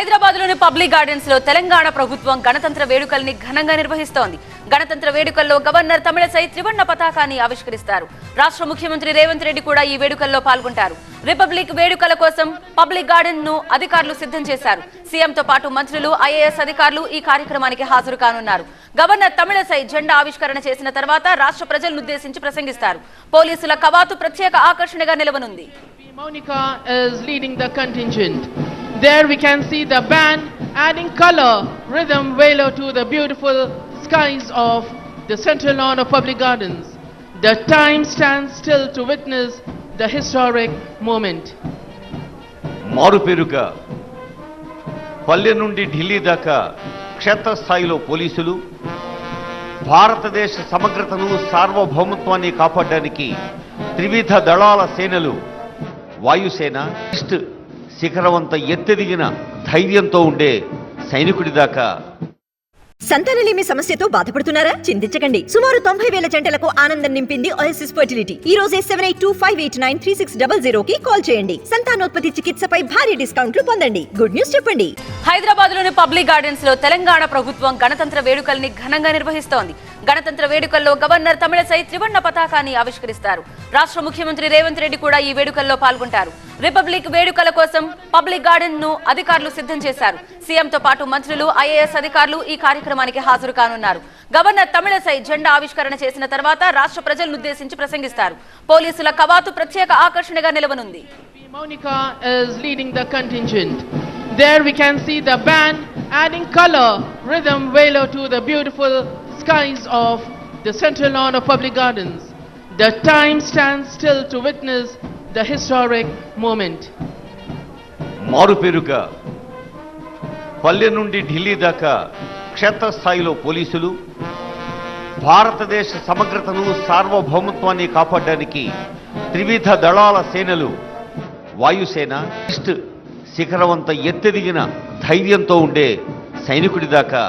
హైదరాబాద్లోని పబ్లిక్ గార్డెన్స్లో తెలంగాణ ప్రభుత్వం గణతంత్ర వేడుకల్ని ఘనంగా నిర్వహిస్తోంది. గణతంత్ర వేడుకల్లో గవర్నర్ తమిళసై త్రివర్ణ పతాకాన్ని ఆవిష్కరిస్తారు. రాష్ట్ర ముఖ్యమంత్రి రేవంత్ రెడ్డి కూడా ఈ వేడుకల్లో పాల్గొంటారు. రిపబ్లిక్ వేడుకల కోసం పబ్లిక్ గార్డెన్ను అధికారులు సిద్ధం చేశారు. సీఎంతో పాటు మంత్రులు ఐఏఎస్ అధికారులు ఈ కార్యక్రమానికి హాజరు కానున్నారు. గవర్నర్ తమిళసై జెండా ఆవిష్కరణ చేసిన తర్వాత రాష్ట్ర ప్రజలనుద్దేశించి ప్రసంగిస్తారు. పోలీసుల కవాతు ప్రత్యేక ఆకర్షణగా నిలవనుంది. Monica is leading the contingent. There we can see the band adding color, rhythm, velo to the beautiful skies of the central lawn of public gardens. The time stands still to witness the historic moment. మారుపేరుగా పల్లె నుండి ఢిల్లీ దాకా క్షేత్రస్థాయిలో పోలీసులు భారతదేశ సమగ్రతను సార్వభౌమత్వాన్ని కాపాడడానికి త్రివిధ దళాల సేనలు వాయుసేన ఈస్ట్ శిఖరవంత ఎత్తెదిగిన ధైర్యంతో ఉండే సైనికుడి దాకా సంతానలేమి సమస్యతో బాధపడుతున్నారా? చింతించకండి. సుమారు తొంభై వేల జంటలకు ఆనందం నింపింది ఓఎస్ఎస్ ఫర్టిలిటీ. ఈ రోజే seven eight two five eight nine three six double zero కి కాల్ చేయండి. సంతానోత్పత్తి చికిత్సపై భారీ డిస్కౌంట్లు పొందండి. గుడ్ న్యూస్ చెప్పండి. హైదరాబాద్లోని పబ్లిక్ గార్డెన్స్లో తెలంగాణ ప్రభుత్వం గణతంత్ర వేడుకల్ని ఘనంగా నిర్వహిస్తోంది. గణతంత్ర వేడుకల్లో గవర్నర్ తమిళసై త్రివర్ణ పతాకాన్ని ఆవిష్కరిస్తారు. రాష్ట్ర ముఖ్యమంత్రి రేవంత్ రెడ్డి కూడా ఈ వేడుకల్లో పాల్గొంటారు. రిపబ్లిక్ వేడుకల కోసం పబ్లిక్ గార్డెన్ను అధికారులు సిద్ధం చేశారు. సీఎంతో పాటు మంత్రులు ఐఏఎస్ అధికారులు ఈ కార్యక్రమం కార్యక్రమానికి హాజరు కానున్నారు గవర్నర్ తమిళసై జెండా ఆవిష్కరణ చేసిన తర్వాత రాష్ట్ర ప్రజలనుద్దేశించి ప్రసంగిస్తారు పోలీసుల కవాతు ప్రత్యేక ఆకర్షణగా నిలవనుంది Monica is leading the contingent. There we can see the band adding color, rhythm, velo to the beautiful skies of the central lawn of public gardens. The time stands still to witness the historic moment. మారుపేరుగా పల్లె నుండి ఢిల్లీ దాకా క్షేత్రస్థాయిలో పోలీసులు భారతదేశ సమగ్రతను సార్వభౌమత్వాన్ని కాపాడడానికి త్రివిధ దళాల సేనలు వాయుసేన ఈస్ట్ శిఖరవంత ఎత్తెదిగిన ధైర్యంతో ఉండే సైనికుడి దాకా